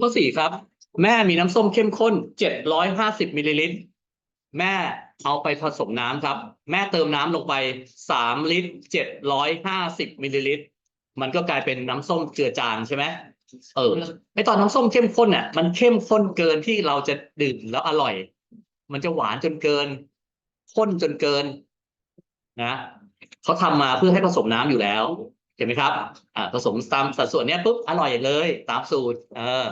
ข้อสี่ครับ แม่มีน้ำส้มเข้มข้นเจ็ดร้อยห้าสิบมิลลิลิตร แม่เอาไปผสมน้ำครับ แม่เติมน้ำลงไปสามลิตรเจ็ดร้อยห้าสิบมิลลิลิตร มันก็กลายเป็นน้ำส้มเจือจางใช่ไหมเออไอตอนน้ำส้มเข้มข้นอะมันเข้มข้นเกินที่เราจะดื่มแล้วอร่อย มันจะหวานจนเกินข้นจนเกิน นะเขาทำมาเพื่อให้ผสมน้ำอยู่แล้ว เห็นไหมครับอ่าผสมตามสัดส่วนเนี้ยปุ๊บอร่อยเลยตามสูตร เออ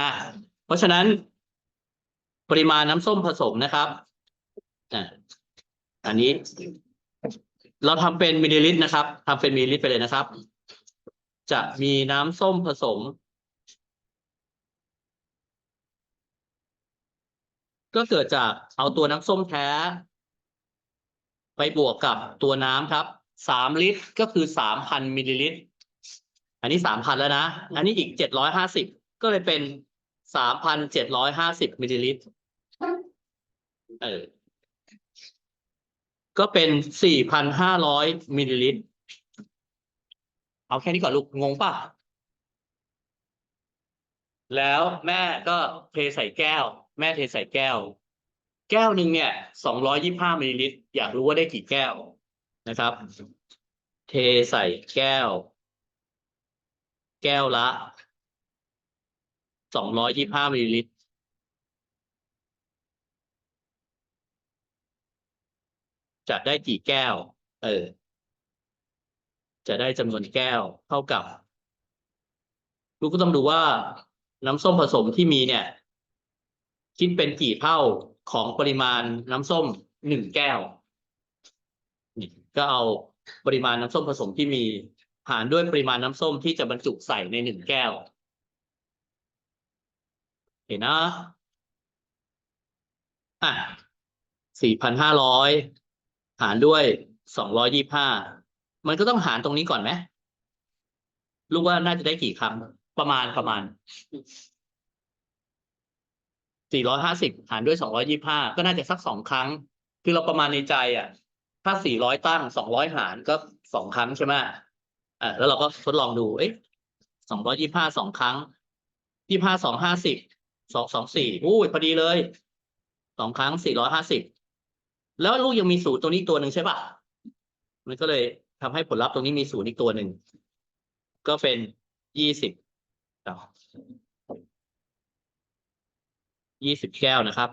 อะเพราะฉะนั้น ปริมาณน้ำส้มผสมนะครับอะอันนี้ เราทำเป็นมิลลิลิตรนะครับทำเป็นมิลลิลิตรไปเลยนะครับ จะมีน้ำส้มผสม ก็เกิดจากเอาตัวน้ำส้มแท้ ไปบวกกับตัวน้ำครับ สามลิตรก็คือสามพันมิลลิลิตร อันนี้สามพันแล้วนะ อันนี้อีกเจ็ดร้อยห้าสิบก็เลยเป็นสามพันเจ็ดร้อยห้าสิบมิลลิลิตร เออ ก็เป็นสี่พันห้าร้อยมิลลิลิตร เอาแค่นี้ก่อนลูก งงป่ะ แล้วแม่ก็เทใส่แก้ว แม่เทใส่แก้ว แก้วหนึ่งเนี่ยสองร้อยยี่ห้ามิลลิลิตร อยากรู้ว่าได้กี่แก้ว นะครับ เทใส่แก้ว แก้วละสองร้อยยี่ห้ามิลลิลิตร จะได้กี่แก้ว เออ จะได้จำนวนแก้วเท่ากับลูกก็ต้องดูว่าน้ำส้มผสมที่มีเนี่ย คิดเป็นกี่เท่าของปริมาณน้ำส้มหนึ่งแก้ว ก็เอาปริมาณน้ำส้มผสมที่มี หารด้วยปริมาณน้ำส้มที่จะบรรจุใส่ในหนึ่งแก้ว เห็นนะอะสี่พันห้าร้อยหารด้วยสองร้อยยี่ห้ามันก็ต้องหารตรงนี้ก่อนไหมลูกว่าน่าจะได้กี่ครั้งประมาณประมาณสี่ร้อยห้าสิบหารด้วยสองร้อยี่ห้าก็น่าจะสักสองครั้ง คือเราประมาณในใจอะ ถ้าสี่ร้อยตั้งสองร้อยหารก็สองครั้งใช่ไหมอ่าแล้วเราก็ทดลองดู เอ๊ะสองร้อยยี่ห้าสองครั้งยี่ห้าสองห้าสิบสองสองสี่อู้พอดีเลยสองครั้งสี่ร้อยห้าสิบแล้วลูกยังมีศูนย์ตรงนี้ตัวหนึ่งใช่ปะมันก็เลยทำให้ผลลัพธ์ตรงนี้มีศูนย์อีกตัวหนึ่ง ก็เป็นยี่สิบยี่สิบแก้วนะครับ